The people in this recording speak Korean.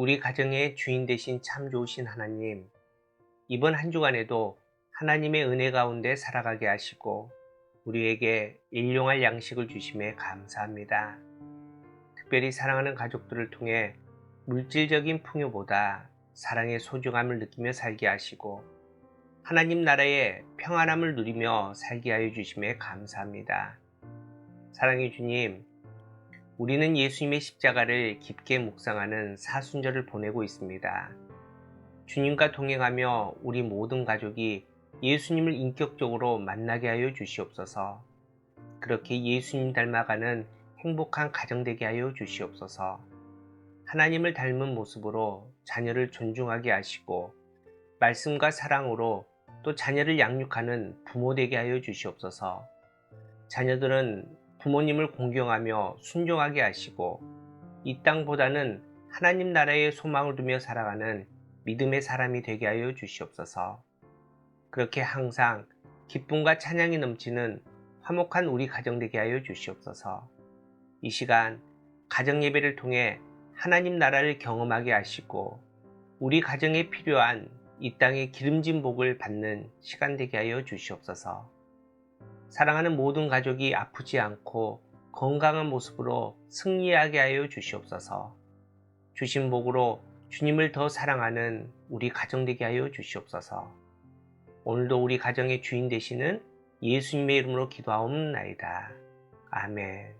우리 가정의 주인 되신 참 좋으신 하나님, 이번 한 주간에도 하나님의 은혜 가운데 살아가게 하시고 우리에게 일용할 양식을 주심에 감사합니다. 특별히 사랑하는 가족들을 통해 물질적인 풍요보다 사랑의 소중함을 느끼며 살게 하시고 하나님 나라의 평안함을 누리며 살게 하여 주심에 감사합니다. 사랑의 주님, 우리는 예수님의 십자가를 깊게 묵상하는 사순절을 보내고 있습니다. 주님과 동행하며 우리 모든 가족이 예수님을 인격적으로 만나게 하여 주시옵소서. 그렇게 예수님 닮아가는 행복한 가정 되게 하여 주시옵소서. 하나님을 닮은 모습으로 자녀를 존중하게 하시고 말씀과 사랑으로 또 자녀를 양육하는 부모 되게 하여 주시옵소서. 자녀들은 부모님을 공경하며 순종하게 하시고 이 땅보다는 하나님 나라의 소망을 두며 살아가는 믿음의 사람이 되게 하여 주시옵소서. 그렇게 항상 기쁨과 찬양이 넘치는 화목한 우리 가정 되게 하여 주시옵소서. 이 시간 가정 예배를 통해 하나님 나라를 경험하게 하시고 우리 가정에 필요한 이 땅의 기름진 복을 받는 시간 되게 하여 주시옵소서. 사랑하는 모든 가족이 아프지 않고 건강한 모습으로 승리하게 하여 주시옵소서. 주신 복으로 주님을 더 사랑하는 우리 가정 되게 하여 주시옵소서. 오늘도 우리 가정의 주인 되시는 예수님의 이름으로 기도하옵나이다. 아멘.